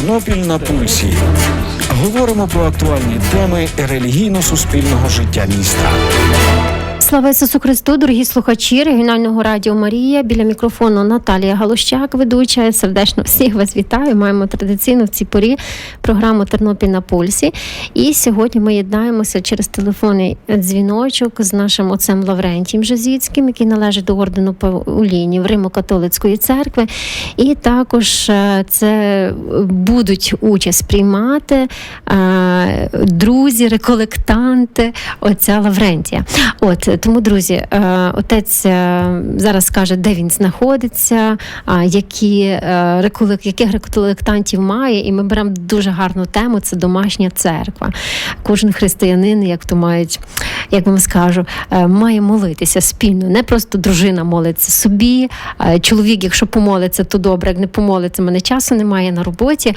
Тернопіль на пульсі. Говоримо про актуальні теми релігійно-суспільного життя міста. Слава Ісусу Христу, дорогі слухачі регіонального радіо Марія. Біля мікрофону Наталія Галущак, ведуча. Сердечно всіх вас вітаю. Маємо традиційно в цій порі програму Тернопіль на пульсі. І сьогодні ми єднаємося через телефонний дзвіночок з нашим отцем Лаврентієм Жазіцьким, який належить до ордену Паулінів Римо-католицької церкви. І також е, це будуть участь приймати е, друзі, реколектанти отця Лаврентія. От тому, друзі, е, отець е, зараз скаже, де він знаходиться, які е, яких реколектантів має, і ми беремо дуже гарну тему. Це домашня церква. Кожен християнин, як то мають, як вам скажу, е, має молитися спільно. Не просто дружина молиться собі. е, Чоловік, якщо помолиться, то добре. Як не помолиться, мене часу немає на роботі.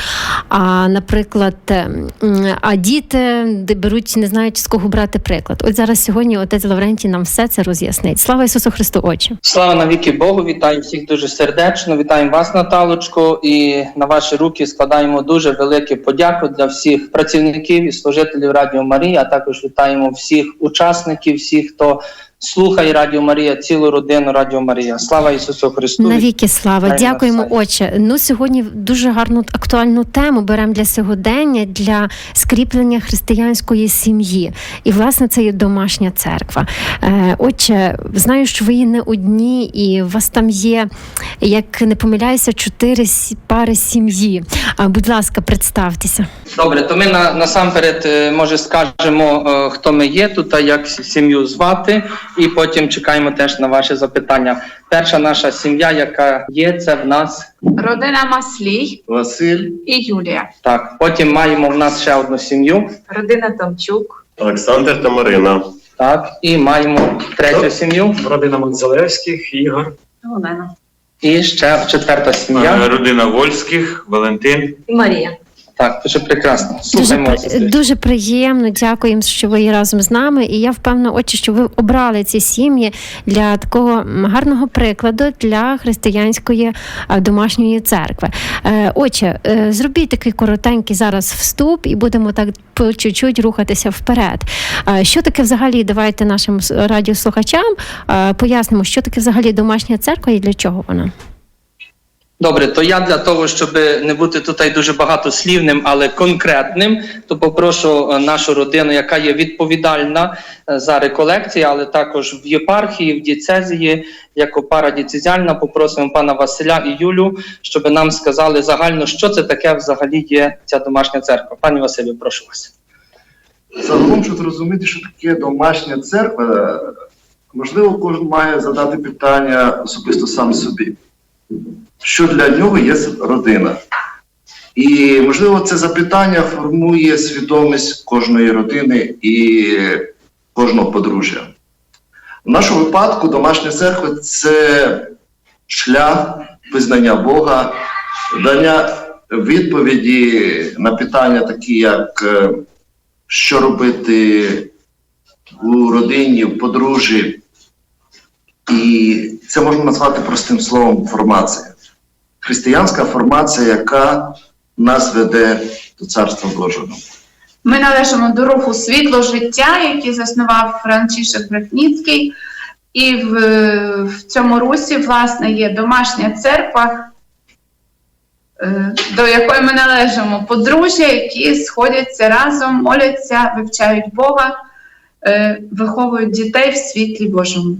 А наприклад, е, а діти де беруть, не знають з кого брати приклад. От зараз сьогодні отець Лаврентій нам все це роз'яснить. Слава Ісусу Христу, Отче! Слава навіки Богу, вітаю всіх дуже сердечно. Вітаємо вас, Наталочко, і на ваші руки складаємо дуже велике подяку для всіх працівників і служителів Радіо Марія. А також вітаємо всіх учасників, всіх, хто слухає Радіо Марія, цілу родину Радіо Марія. Слава Ісусу Христу! Навіки слава, Вітаємо дякуємо. Отче. Ну сьогодні дуже гарну актуальну тему беремо для сьогодення для скріплення християнської сім'ї. І власне це є домашня церква. Е, Отче, знаю, що ви є не одні, і у вас там є, як не помиляюся, чотири пари сім'ї. А будь ласка, представтеся. Добре, то ми на, насамперед, е, може, скажемо, е, хто ми є тут, а як сім'ю звати, і потім чекаємо теж на ваші запитання. Перша наша сім'я, яка є, це в нас Родина Маслій Василь, і Юлія. так. Потім маємо в нас ще одну сім'ю. Родина Томчук. Олександр та Марина. Так, і маємо третю сім'ю, Родина Манзалевських, Ігор. Олена. і ще четверта Е, сім'я. Родина Вольських, Валентин. І Марія. Так, дуже прекрасно. Дуже, Слухаємо. при- дуже приємно, дякуємо, що ви є разом з нами. І я впевнена, отче, що ви обрали ці сім'ї для такого гарного прикладу для християнської домашньої церкви. Е, Отче, е, зробіть такий коротенький зараз вступ, і будемо так по чуть-чуть рухатися вперед. Е, Що таке взагалі? Давайте нашим радіослухачам е, пояснимо, що таке взагалі домашня церква і для чого вона. Добре, то я для того, щоб не бути тут дуже багатослівним, але конкретним, то попрошу е, нашу родину, яка є відповідальна е, за реколекції, але також в єпархії, в діцезії, як опара діцезіальна, попросимо пана Василя і Юлю, щоб нам сказали загально, що це таке взагалі є ця домашня церква. Пані Василю, прошу вас. Загалом, щоб зрозуміти, що таке домашня церква, можливо, кожен має задати питання особисто сам собі, що для нього є родина. І, можливо, це запитання формує свідомість кожної родини і кожного подружжя. В нашому випадку домашня церква це шлях визнання Бога, дання відповіді на питання, такі як е, що робити у родині, в подружжі. І це можна назвати простим словом формація. Християнська формація, яка нас веде до Царства Божого. Ми належимо до руху світло життя, який заснував Франчишек Брехніцький. І в, в цьому русі, власне, є домашня церква, е, до якої ми належимо подружжя, які сходяться разом, моляться, вивчають Бога, е, виховують дітей в світлі Божому.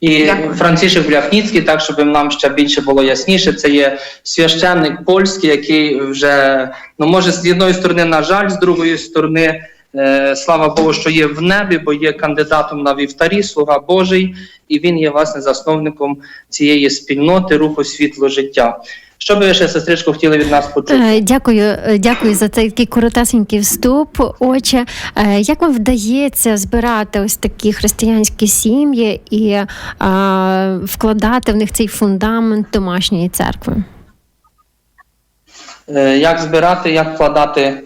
І Дякую. Францішек Бляхніцький, так щоб нам ще більше було ясніше, це є священник польський, який вже ну може з одної сторони, на жаль, з другої сторони, е, слава Богу, що є в небі, бо є кандидатом на вівтарі, слуга Божий, і він є власне засновником цієї спільноти руху світло життя. Що би ви ще, сестричко, хотіли від нас почути? Е, Дякую, е, дякую за цей такий коротесенький вступ. Отче, Е, як вам вдається збирати ось такі християнські сім'ї і е, вкладати в них цей фундамент домашньої церкви? Як збирати, як вкладати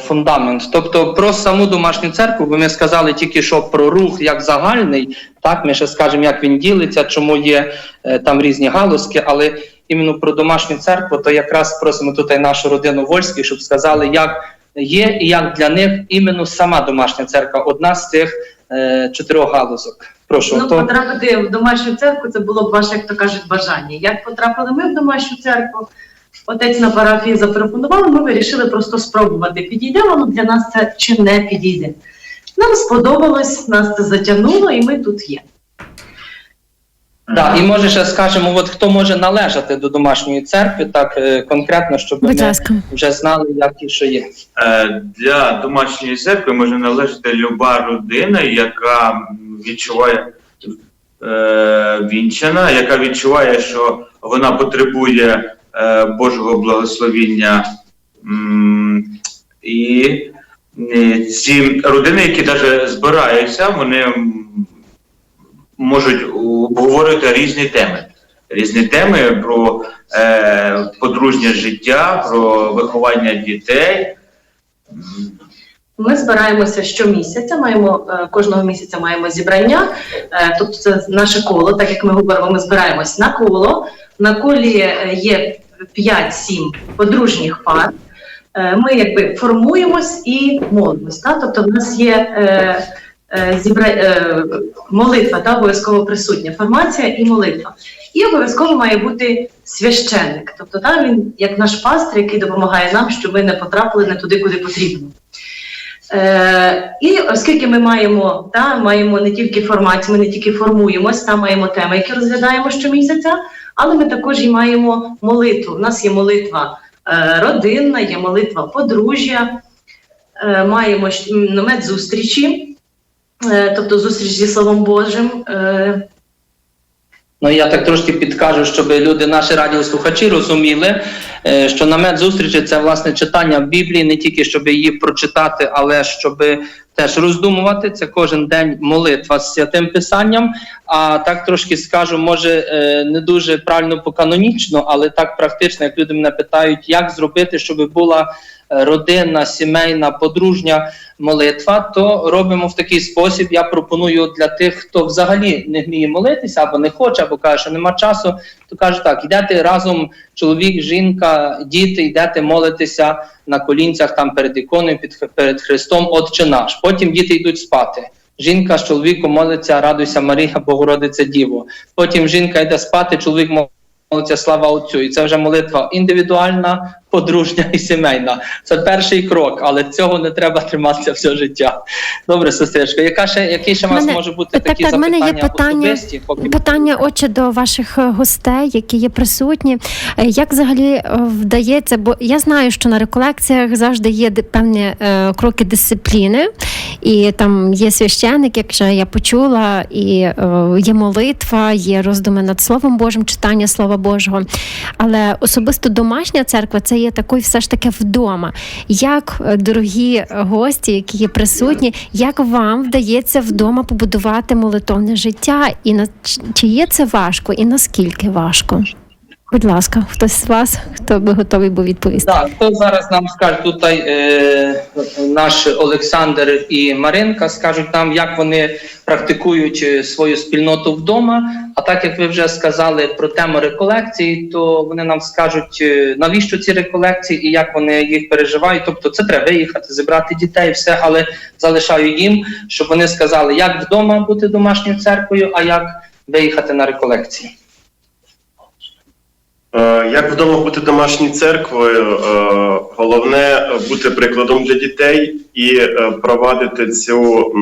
фундамент. Тобто про саму домашню церкву, бо ми сказали тільки що про рух як загальний, так ми ще скажемо, як він ділиться, чому є там різні галузки, але іменно про домашню церкву, то якраз просимо тут і нашу родину Вольських, щоб сказали, як є і як для них іменно сама домашня церква, одна з цих е, чотирьох галузок. Прошу, Ну, хто? потрапити в домашню церкву це було б ваше, як то кажуть, бажання. Як потрапили ми в домашню церкву? Отець на парафії запропонував, ми вирішили просто спробувати, підійде воно для нас це чи не підійде. Нам сподобалось, нас це затягнуло, і ми тут є. Так, і може ще скажемо, от хто може належати до домашньої церкви, так е, конкретно, щоб Будь ми ласка. вже знали, як і що є. Е, Для домашньої церкви може належати люба родина, яка відчуває е, вінчана, яка відчуває, що вона потребує е, Божого благословіння. І ці родини, які навіть збираються, вони можуть обговорювати різні теми. Різні теми про е, подружнє життя, про виховання дітей. Ми збираємося щомісяця, маємо е, кожного місяця маємо зібрання. Тобто це наше коло, так як ми говоримо, ми збираємось на коло. На колі е, є 5-7 подружніх пар. Ми якби формуємось і молимось. Тобто в нас є зібра... е, молитва, та обов'язково присутня формація і молитва. І обов'язково має бути священник. Тобто та, він як наш пастир, який допомагає нам, щоб ми не потрапили не туди, куди потрібно. Е, і оскільки ми маємо, та, маємо не тільки формацію, ми не тільки формуємось, та маємо теми, які розглядаємо щомісяця, але ми також і маємо молитву. У нас є молитва е, родинна, є молитва подружжя, е, маємо щ- тобто зустріч зі Словом Божим. Е, Ну я так трошки підкажу, щоб люди, наші радіослухачі, розуміли, е, що намет зустрічі це власне читання Біблії, не тільки щоб її прочитати, але щоб теж роздумувати. Це кожен день молитва з святим писанням. А так трошки скажу, може е, не дуже правильно поканонічно, але так практично, як люди мене питають, як зробити, щоб була е, родинна, сімейна, подружня молитва, то робимо в такий спосіб. Я пропоную для тих, хто взагалі не вміє молитися або не хоче, або каже, що нема часу, то кажу так: йдете разом, чоловік, жінка, діти, йдете молитися на колінцях там перед іконою, під перед Христом, Отче наш. Потім діти йдуть спати. Жінка з чоловіком молиться, радуйся Марія, Богородиця Діво. Потім жінка йде спати, чоловік молиться слава Отцю. І це вже молитва індивідуальна, подружня і сімейна. Це перший крок, але цього не треба триматися все життя. Добре, сестричко, яка ще, який ще у вас може бути так, такі так, в мене є питання-? Поки Питання, отче, до ваших е, гостей, які є присутні. Е, Як взагалі е, вдається? Бо я знаю, що на реколекціях завжди є певні е, кроки дисципліни, і там є священник, як вже я почула, і е, є молитва, є роздуми над Словом Божим, читання Слова Божого. Але особисто домашня церква це є такою все ж таки вдома. Як, е, дорогі гості, які є присутні, як вам вдається вдома побудувати молитовне життя? І на чи є це важко, і наскільки важко? Будь ласка, хтось з вас, хто би готовий був відповісти? Так, хто зараз нам скаже, тут е, наш Олександр і Маринка скажуть нам, як вони практикують е, свою спільноту вдома. А так як ви вже сказали про тему реколекції, то вони нам скажуть, е, навіщо ці реколекції і як вони їх переживають. Тобто, це треба виїхати, зібрати дітей, все, але залишаю їм, щоб вони сказали, як вдома бути домашньою церквою, а як виїхати на реколекції. Е, Як вдома бути домашньою церквою, е, головне е, бути прикладом для дітей і провадити цю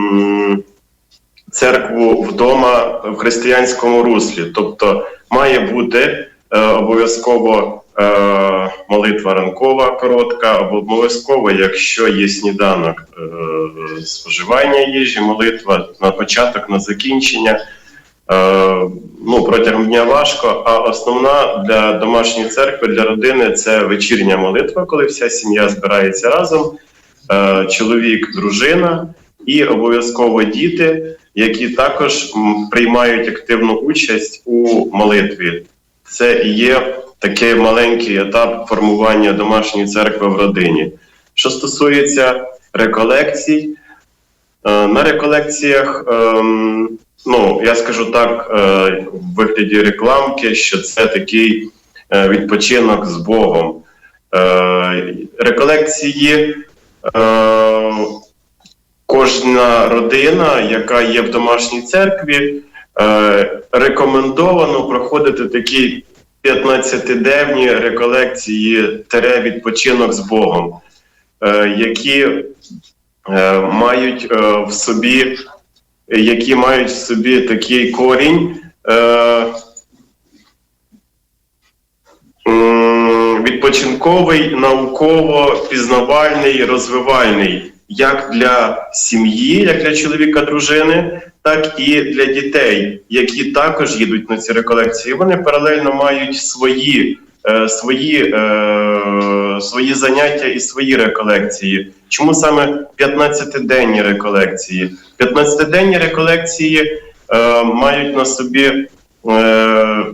церкву вдома в християнському руслі. Тобто має бути обов'язково молитва ранкова коротка, або обов'язково, якщо є сніданок, споживання їжі, молитва на початок, на закінчення. Е, ну, протягом дня важко. А основна для домашньої церкви, для родини це вечірня молитва, коли вся сім'я збирається разом, е, чоловік, дружина і обов'язково діти, які також приймають активну участь у молитві. Це і є такий маленький етап формування домашньої церкви в родині. Що стосується реколекцій, е, на реколекціях. Ну, я скажу так, е, в вигляді рекламки, що це такий е, відпочинок з Богом. Е, Реколекції кожна родина, яка є в домашній церкві, рекомендовано проходити такі 15-денні реколекції тере відпочинок з Богом, які мають в собі, які мають в собі такий корінь. Е, Відпочинковий, науково пізнавальний, розвивальний як для сім'ї, як для чоловіка, дружини, так і для дітей, які також їдуть на ці реколекції. Вони паралельно мають свої, свої, е, свої заняття і свої реколекції. Чому саме 15-денні реколекції? 15-денні реколекції е, мають на собі. Е,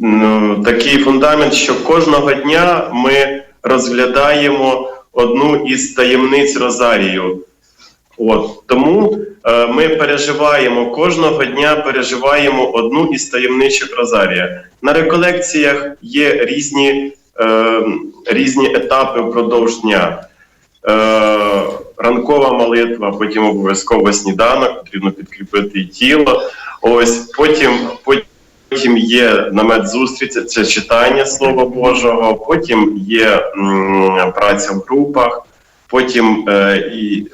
ну, такий фундамент, що кожного дня ми розглядаємо одну із таємниць Розарію. От тому е, ми переживаємо кожного дня переживаємо одну із таємничих Розарія. На реколекціях є різні, е, різні етапи впродовж дня. Е, ранкова молитва, потім обов'язково сніданок, потрібно підкріпити тіло. Ось потім, потім є намет зустрічі, це читання Слова Божого, потім є м, праця в групах, потім е, і.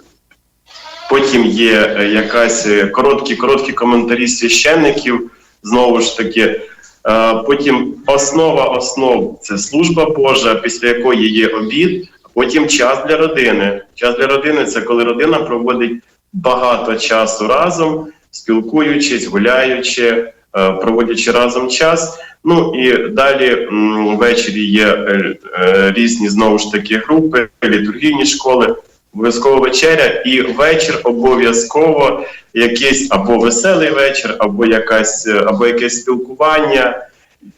Потім є е, якась е, короткі, короткі коментарі священників, знову ж таки. Е, Потім основа основ це служба Божа, після якої є обід. Потім час для родини. Час для родини це коли родина проводить багато часу разом, спілкуючись, гуляючи, проводячи разом час. Ну і далі ввечері є різні знову ж таки групи, літургійні школи. Обов'язково вечеря, і вечір обов'язково якийсь або веселий вечір, або якась, або якесь спілкування.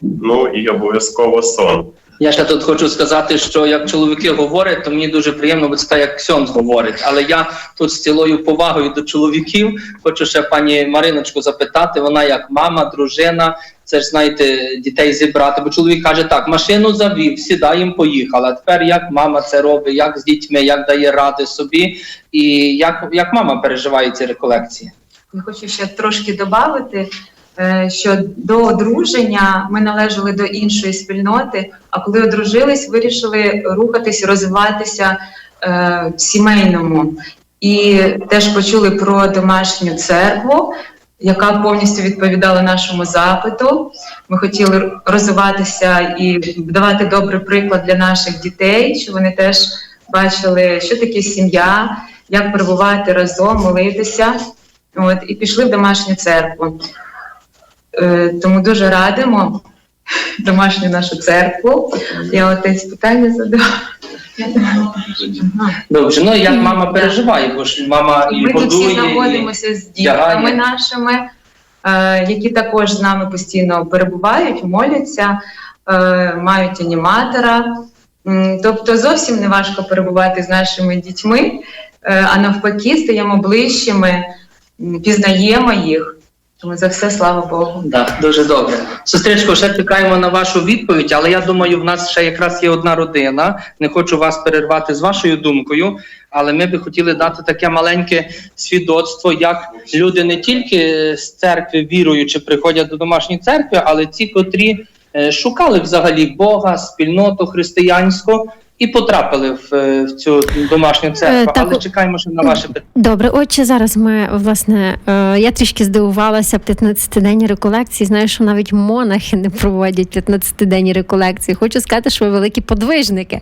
Ну і обов'язково сон. Я ще тут хочу сказати, що як чоловіки говорять, то мені дуже приємно, бо це так, як Ксьонз говорить. Але я тут з цілою повагою до чоловіків хочу ще пані Мариночку запитати. Вона як мама, дружина, це ж знаєте, дітей зібрати. Бо чоловік каже: так, машину завів, сідаємо, поїхали. А тепер як мама це робить, як з дітьми, як дає ради собі, і як, як мама переживає ці реколекції. Я хочу ще трошки додати, що до одруження ми належали до іншої спільноти, а коли одружились, вирішили рухатись, розвиватися е, в сімейному. І теж почули про домашню церкву, яка повністю відповідала нашому запиту. Ми хотіли розвиватися і давати добрий приклад для наших дітей, щоб вони теж бачили, що таке сім'я, як перебувати разом, молитися. От, і пішли в домашню церкву. Е, тому дуже радимо домашню нашу церкву. Я отець питання задав. Добре, ну як мама переживає, бо ж мама і Ми тут всі годує. знаходимося з дітками нашими, е, які також з нами постійно перебувають, моляться, е, мають аніматора. М, Тобто зовсім не важко перебувати з нашими дітьми, е, а навпаки, стаємо ближчими, м, пізнаємо їх. Тому за все слава Богу. Да, дуже добре. Сестричко, ще чекаємо на вашу відповідь, але я думаю, в нас ще якраз є одна родина. Не хочу вас перервати з вашою думкою, але ми би хотіли дати таке маленьке свідоцтво, як люди не тільки з церкви віруючи приходять до домашньої церкви, але ті, котрі е, шукали взагалі Бога, спільноту християнську і потрапили в, е, в цю домашню церкву. так, Але чекаємо ще на ваше питання. Добре, отже, зараз ми власне е, я трішки здивувалася 15-денні реколекції. Знаю, що навіть монахи не проводять 15-денні реколекції. Хочу сказати, що ви великі подвижники.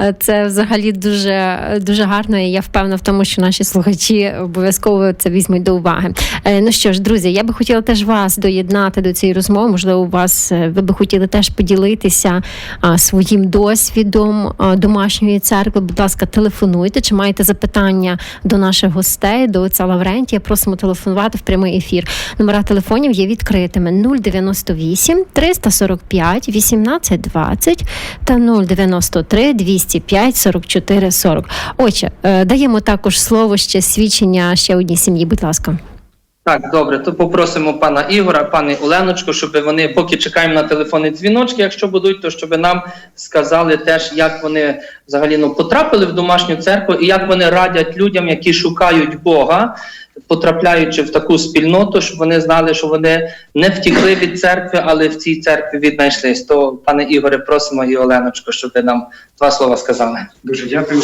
Е, Це взагалі дуже дуже гарно. І я впевнена в тому, що наші слухачі обов'язково це візьмуть до уваги. Е, Ну що ж, друзі, я би хотіла теж вас доєднати до цієї розмови. Можливо, у вас е, ви би хотіли теж поділитися своїм досвідом домашньої церкви. Будь ласка, телефонуйте. Чи маєте запитання до наших гостей, до отця Лаврентія? Просимо телефонувати в прямий ефір. Номера телефонів є відкритими 098 345 18 20 та 093 205 44 40. Отже, е, даємо також слово ще свідчення ще одній сім'ї. Будь ласка. Так, добре, то попросимо пана Ігора, пані Оленочку, щоб вони, поки чекаємо на телефонні дзвіночки, якщо будуть, то щоб нам сказали теж, як вони взагалі ну, потрапили в домашню церкву і як вони радять людям, які шукають Бога, потрапляючи в таку спільноту, щоб вони знали, що вони не втікли від церкви, але в цій церкві віднайшлись. То, пане Ігоре, просимо і Оленочку, щоб ви нам два слова сказали. Дуже дякую.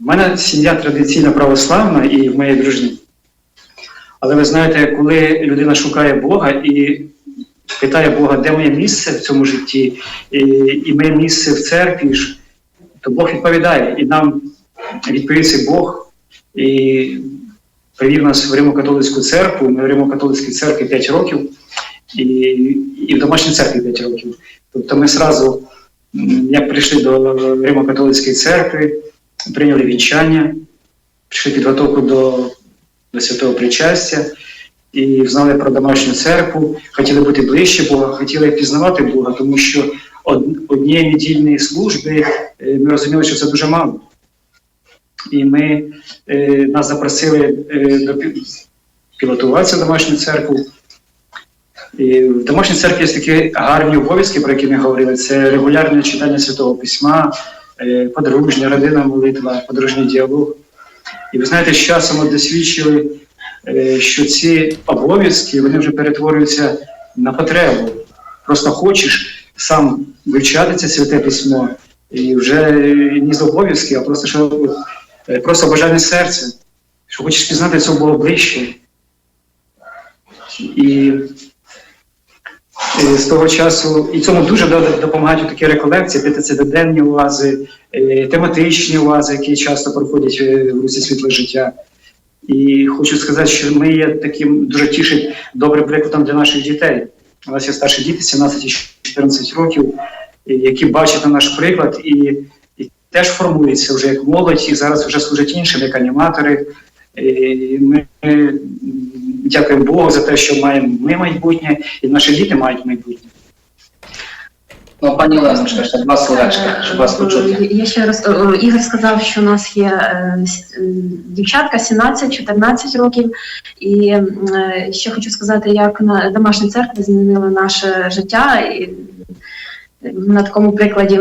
В мене сім'я традиційно православна і в моїй дружині. Але ви знаєте, коли людина шукає Бога і питає Бога, де моє місце в цьому житті, і, і моє місце в церкві то Бог відповідає. І нам відповів Бог і привів нас в Римо-католицьку церкву. Ми в Римо-католицькій церкві 5 років і, і в домашній церкві 5 років. Тобто ми зразу, як прийшли до Римо-католицької церкви, прийняли вінчання, прийшли підготовку до, до святого причастя і знали про домашню церкву, хотіли бути ближче Бога, хотіли пізнавати Бога, тому що од, однієї недільної служби е, ми розуміли, що це дуже мало. І ми е, нас запросили е, до пілотуватися в домашню церкву. І в домашній церкві є такі гарні обов'язки, про які ми говорили. Це регулярне читання Святого Письма, подружня, родинна молитва, подружній діалог. І ви знаєте, з часом досвідчили, е, що ці обов'язки вони вже перетворюються на потребу. Просто хочеш сам вивчати це святе письмо, і вже е, не з обов'язки, а просто що е, просто бажання серця, що хочеш пізнати цього Бога ближче. І Е, з того часу, і цьому дуже допомагають такі реколекції, п'ятиденні уази, е, тематичні уази, які часто проходять е, в русі світле життя. І хочу сказати, що ми є таким дуже тішить добрим прикладом для наших дітей. У нас є старші діти, 17 і 14 років, е, які бачать на наш приклад і, і теж формуються вже як молодь, і зараз вже служать іншим, як аніматори. І ми е, дякуємо Богу за те, що маємо ми майбутнє, і наші діти мають майбутнє. Ну, пані Оленочка, ще два словечка, щоб вас почути. Е, Я ще раз Ігор сказав, що у нас є е, е, дівчатка 17-14 років. І е, ще хочу сказати, як на домашня церква змінила наше життя. І е, на такому прикладі.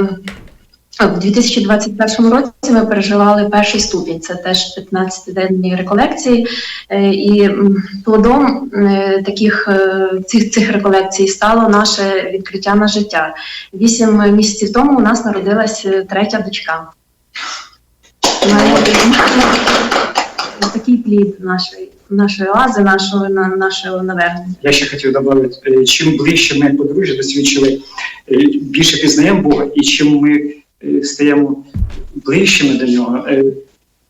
В 2021 році ми переживали перший ступінь, це теж 15-денні реколекції, Е, і плодом е, таких е, цих, цих реколекцій стало наше відкриття на життя. Вісім місяців тому у нас народилась третя дочка. Такий плід нашої, нашої оази, нашого, на- нашого навернення. Я ще хотів додати, чим ближче ми подружжя досвідчили, більше пізнаємо Бога, і чим ми стаємо ближчими до нього, е,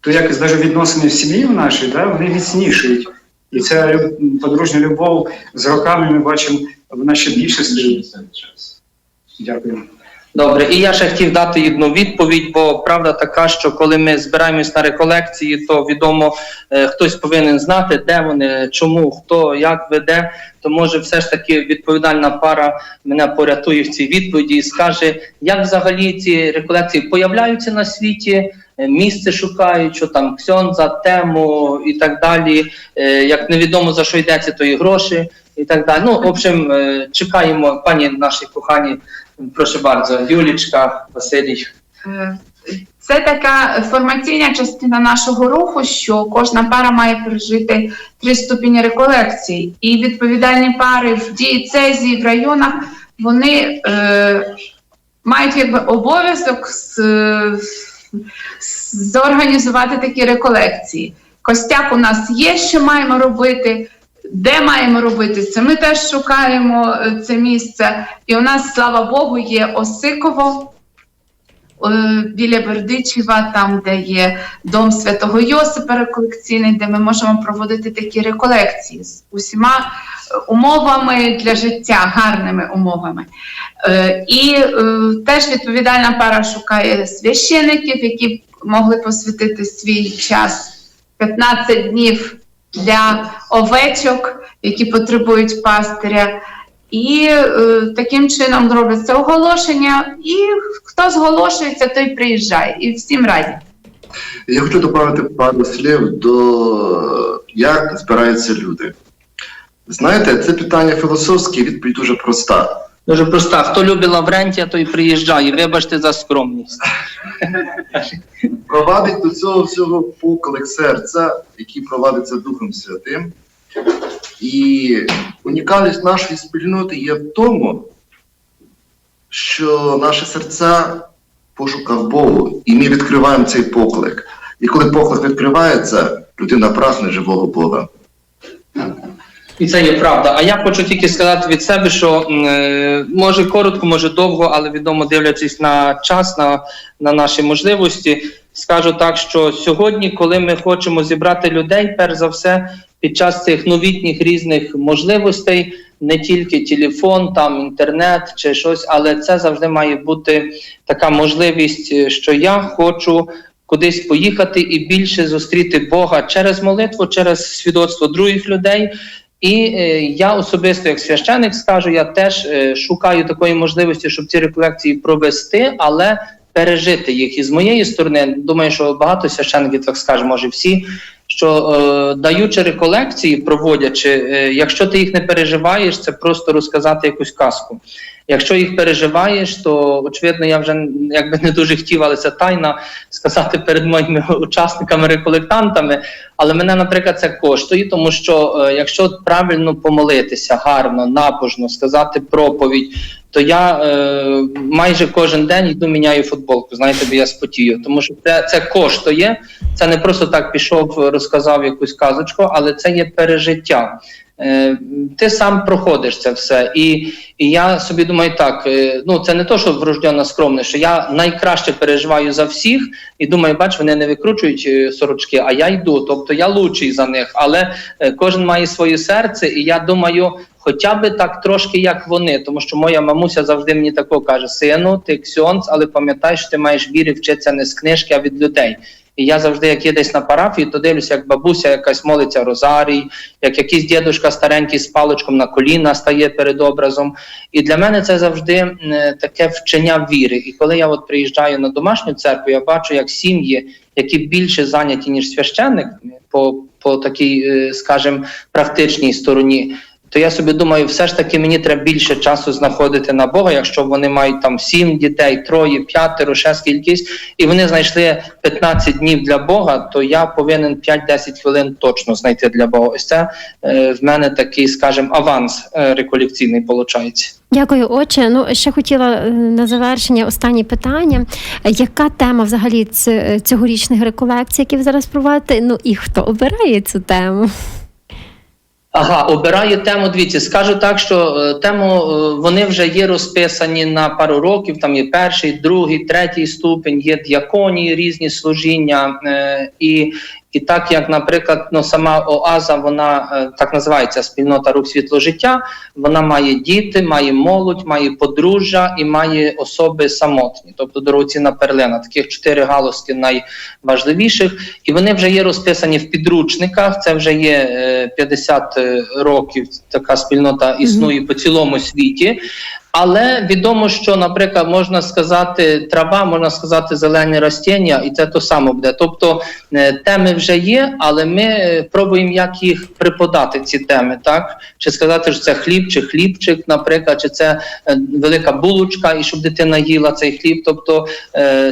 то якось навіть відносини в сім'ї в нашій, да, вони міцнішують. І ця подружня любов з роками ми бачимо, вона ще більше стає. Дякую. Добре, і я ще хотів дати одну відповідь, бо правда така, що коли ми збираємось на реколекції, то відомо е, хтось повинен знати, де вони, чому, хто, як веде. То може все ж таки відповідальна пара мене порятує в цій відповіді і скаже, як взагалі ці реколекції появляються на світі, е, місце шукають, що там ксьонза, тему і так далі. Е, Як невідомо за що йдеться, то і гроші і так далі. Ну, в общем, чекаємо, пані наші кохані. Прошу bardzo, Юлічка, Василій. Е, Це така формаційна частина нашого руху, що кожна пара має пережити три ступені реколекції. І відповідальні пари в дієцезії, в районах, вони е, мають якби обов'язок з- зорганізувати такі реколекції. Костяк у нас є, що маємо робити. Де маємо робити це? Ми теж шукаємо е, це місце. І у нас, слава Богу, є Осиково е, біля Бердичева, там, де є дом святого Йосипа реколекційний, де ми можемо проводити такі реколекції з усіма е, умовами для життя, гарними умовами. І теж відповідальна пара шукає священиків, які могли посвятити свій час 15 днів для овечок, які потребують пастиря. І е, таким чином робиться оголошення, і хто зголошується, той приїжджає. І всім раді. Я хочу додати пару слів до як збираються люди. Знаєте, це питання філософське, відповідь дуже проста. Дуже проста. Хто любить Лаврентія, той приїжджає. Вибачте за скромність. Провадить до цього всього поклик серця, який провадиться Духом Святим. І унікальність нашої спільноти є в тому, що наші серця пошукав Богу, і ми відкриваємо цей поклик. І коли поклик відкривається, людина прагне живого Бога. І це є правда. А я хочу тільки сказати від себе, що е, може коротко, може довго, але відомо дивлячись на час, на, на наші можливості, скажу так, що сьогодні, коли ми хочемо зібрати людей, перш за все, під час цих новітніх різних можливостей, не тільки телефон, там інтернет чи щось, але це завжди має бути така можливість, е, що я хочу кудись поїхати і більше зустріти Бога через молитву, через свідоцтво других людей. І е, я особисто, як священик, скажу, я теж е, шукаю такої можливості, щоб ці реколекції провести, але пережити їх. І з моєї сторони, думаю, що багато священиків так скаже, може всі, що е, даючи реколекції, проводячи, е, якщо ти їх не переживаєш, це просто розказати якусь казку. Якщо їх переживаєш, то очевидно, я вже якби не дуже хотів, але це тайна сказати перед моїми учасниками, реколектантами. Але мене, наприклад, це коштує, тому що е, якщо правильно помолитися, гарно, набожно сказати проповідь, то я е, майже кожен день йду міняю футболку. Знаєте, бо я спотію, тому що це, це коштує. Це не просто так пішов, розказав якусь казочку, але це є пережиття. Е, ти сам проходиш це все, і, і я собі думаю, так е, ну це не то, що врождена скромність, що я найкраще переживаю за всіх, і думаю, бач, вони не викручують е, сорочки, а я йду. Тобто я лучший за них, але кожен має своє серце, і я думаю, хоча би так трошки, як вони, тому що моя мамуся завжди мені тако каже: сину, ти ксьонц, але пам'ятай, що ти маєш віри вчитися не з книжки, а від людей. І я завжди, як є десь на парафії, то дивлюся, як бабуся якась молиться розарій, як якийсь дідушка старенький з паличком на коліна стає перед образом. І для мене це завжди таке вчення віри. І коли я от приїжджаю на домашню церкву, я бачу, як сім'ї, які більше зайняті, ніж священник, по, по такій, е, скажімо, практичній стороні. То я собі думаю, все ж таки мені треба більше часу знаходити на Бога, якщо вони мають там сім дітей, троє, п'ятеро, ще скількись, і вони знайшли 15 днів для Бога, то я повинен 5-10 хвилин точно знайти для Бога. Ось це е, в мене такий, скажімо, аванс е, реколекційний виходить. Дякую, отче. Ну ще хотіла е, на завершення останнє питання. Е, Яка тема взагалі цьогорічних реколекцій, які ви зараз проводите? Ну і хто обирає цю тему? Ага, обираю тему. Дивіться, скажу так, що е, тему е, вони вже є розписані на пару років. Там є перший, другий, третій ступень, є діаконії, різні служіння. Е, і, і так як, наприклад, ну сама ОАЗа, вона е, так називається спільнота рух світло життя. Вона має діти, має молодь, має подружжя і має особи самотні, тобто дорогоцінна перлина. Таких чотири галузки найважливіших, і вони вже є розписані в підручниках. Це вже є е, 50 років. Така спільнота існує по цілому світі. Але відомо, що, наприклад, можна сказати, трава, можна сказати, зелені ростіння, і це то саме буде. Тобто е, теми вже є, але ми е, пробуємо як їх приподати, ці теми, так? Чи сказати, що це хліб, чи хлібчик, наприклад, чи це е, велика булочка, і щоб дитина їла цей хліб. Тобто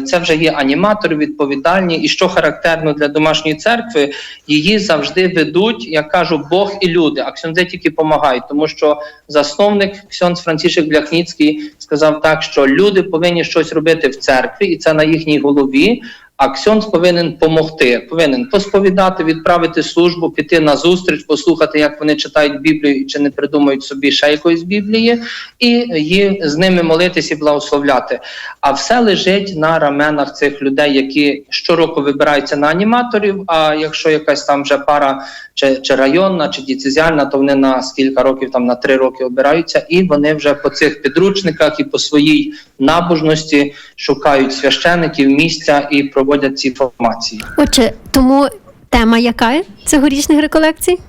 це вже є аніматори відповідальні, і що характерно для домашньої церкви, її завжди ведуть, як кажу, Бог і люди, а ксьонзи тільки допомагають, тому що засновник ксьонз Францішек Бляхніцький сказав так, що люди повинні щось робити в церкві, і це на їхній голові. А ксьонз повинен допомогти, повинен посповідати, відправити службу, піти на зустріч, послухати, як вони читають Біблію чи не придумають собі ще якоїсь Біблії, і її з ними молитись і благословляти. А все лежить на раменах цих людей, які щороку вибираються на аніматорів. А якщо якась там вже пара чи, чи районна, чи діцезіальна, то вони на скільки років, там на три роки обираються, і вони вже по цих підручниках і по своїй набожності шукають священиків місця і проводять ці формації. Отже, тому тема яка цьогорічних реколекцій?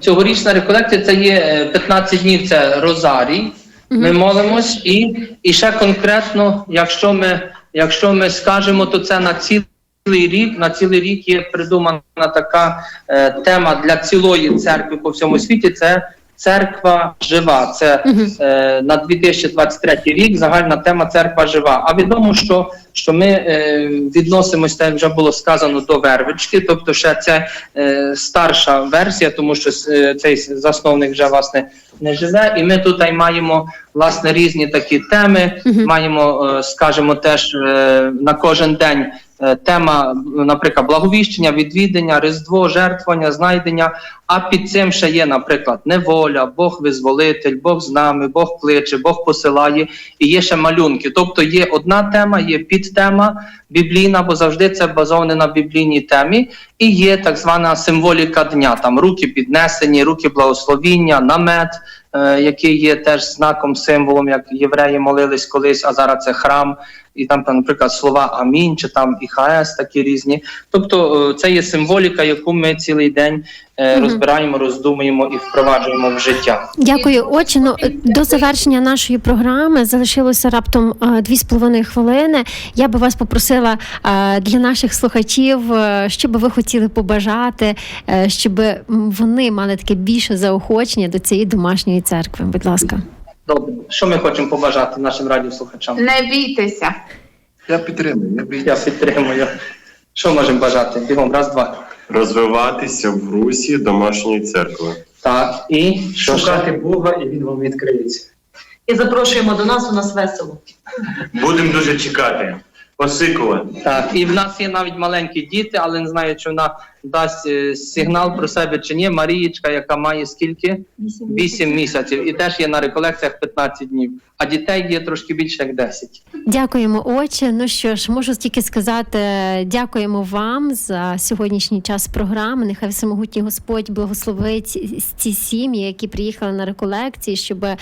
Цьогорічна реколекція це є е, 15 днів. Це розарій. Ми молимось, і, і ще конкретно, якщо ми, якщо ми скажемо, то це на цілий цілий рік на цілий рік є придумана така е, тема для цілої церкви по всьому світі. Це церква жива. Це Мгм. е, на 2023 рік загальна тема церква жива. А відомо, що, що ми е, відносимося, так як вже було сказано, до вервички, тобто ще це е, старша версія, тому що е, цей засновник вже власне не живе. І ми тут маємо власне різні такі теми. Маємо, е, скажімо, теж е, на кожен день. Е, Тема, наприклад, благовіщення, відвідання, різдво, жертвування, знайдення. А під цим ще є, наприклад, неволя, Бог визволитель, Бог з нами, Бог кличе, Бог посилає, і є ще малюнки. Тобто є одна тема, є підтема біблійна, бо завжди це базоване на біблійній темі, і є так звана символіка дня. Там руки піднесені, руки благословіння, намет, е, який є теж знаком, символом, як євреї молились колись, а зараз це храм. І там, там, наприклад, слова Амінь чи там ІХС такі різні. Тобто е, це є символіка, яку ми цілий день е, розбираємо, роздумуємо і впроваджуємо в життя. Дякую, отче. Ну, е, до завершення нашої програми залишилося раптом дві з половиною хвилини. Я би вас попросила для наших слухачів, що би ви хотіли побажати, е, щоб вони мали таке більше заохочення до цієї домашньої церкви. Будь ласка. Добре, що ми хочемо побажати нашим радіослухачам? Не бійтеся. Я підтримую, я підтримую. Що можемо бажати? Бігом, раз, два. Розвиватися в русі домашньої церкви. Так, і що ще? Шукати Бога, і він вам відкриється. І запрошуємо до нас, у нас весело. Будемо дуже чекати. Посикувати. Так, і в нас є навіть маленькі діти, але не знаю, чи вона дасть е, сигнал про себе чи ні. Марієчка, яка має скільки? Вісім місяців. І теж є на реколекціях 15 днів. А дітей є трошки більше як 10. Дякуємо, отче. Ну що ж, можу тільки сказати, дякуємо вам за сьогоднішній час програми. Нехай всемогутній Господь благословить ці- сім'ї, які приїхали на реколекції, щоб е,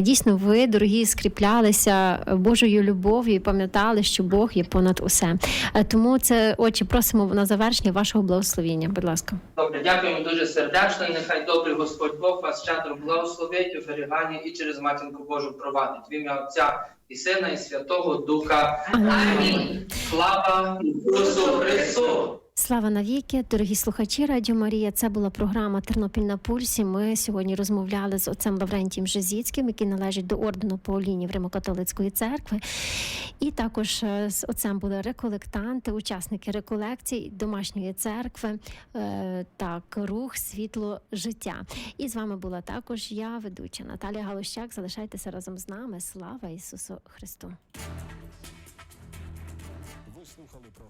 дійсно ви, дорогі, скріплялися Божою любов'ю і пам'ятали, що Бог є понад усе. Е, Тому це отче, просимо на завершення вашого благословіння. Будь ласка. Добре, дякуємо дуже сердечно. І нехай добрий Господь Бог вас щедро благословить, оберігання і через матінку Божу провадить. В ім'я Отця і Сина, і Святого Духа. Амінь. Слава Ісусу Христу! Слава навіки, дорогі слухачі Радіо Марія. Це була програма Тернопіль на пульсі. Ми сьогодні розмовляли з отцем Лаврентієм Жизіцьким, який належить до ордену Паулінів Римокатолицької церкви. І також е, з отцем були реколектанти, учасники реколекцій домашньої церкви. е, Так, рух, світло, життя. І з вами була також я, ведуча Наталія Галущак. Залишайтеся разом з нами. Слава Ісусу Христу! Ви слухали програму